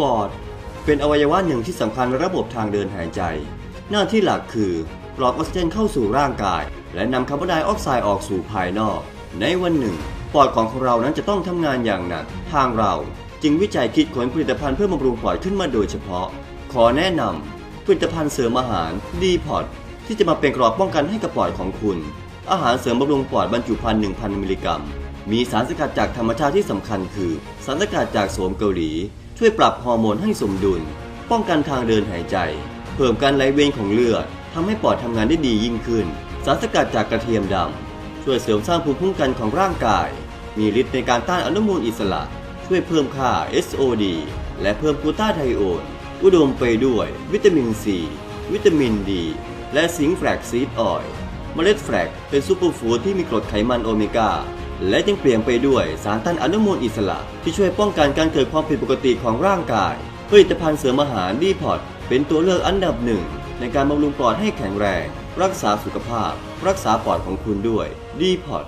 ปอด เป็นอวัยวะหนึ่งที่สำคัญในระบบทางเดินหายใจ หน้าที่หลักคือปลอดออกซิเจนเข้าสู่ร่างกาย และนำคาร์บอนไดออกไซด์ออกสู่ภายนอก ในวันหนึ่ง ปอดของเรานั้นจะต้องทำงานอย่างหนัก ทางเราจึงวิจัยคิดค้นผลิตภัณฑ์เพื่อบำรุงปอดขึ้นมาโดยเฉพาะ ขอแนะนำผลิตภัณฑ์เสริมอาหารดีพอดที่จะมาเป็นกรอบป้องกันให้กับปอดของคุณ อาหารเสริมบำรุงปอดบรรจุภัณฑ์1,000 มิลลิกรัม มีสารสกัดจากธรรมชาติที่สำคัญคือ สารสกัดจากโสมเกาหลี ช่วยปรับฮอร์โมนให้สมดุล ป้องกันทางเดินหายใจ เพิ่มการไหลเวียนของเลือดทำให้ปอดทำงานได้ดียิ่งขึ้น สารสกัดจากกระเทียมดำช่วยเสริมสร้างภูมิคุ้มกันของร่างกาย มีฤทธิ์ในการต้านอนุมูลอิสระ ช่วยเพิ่มค่า SOD และเพิ่มกูตาไทโอนอุดมไปด้วย วิตามินซีวิตามินดี และซิงค์แฟลกซีดออยล์เมล็ดแฟลกเป็นซูเปอร์ฟู้ดที่มีกรดไขมันโอเมก้า และยังเปลี่ยนไปด้วยสารต้านอนุมูลอิสระ ที่ช่วยป้องกันการเกิดความผิดปกติของร่างกาย ผลิตภัณฑ์เสริมอาหารดีพอตเป็นตัวเลือกอันดับหนึ่งในการบำรุงปอดให้แข็งแรง รักษาสุขภาพ รักษาปอดของคุณด้วยดีพอต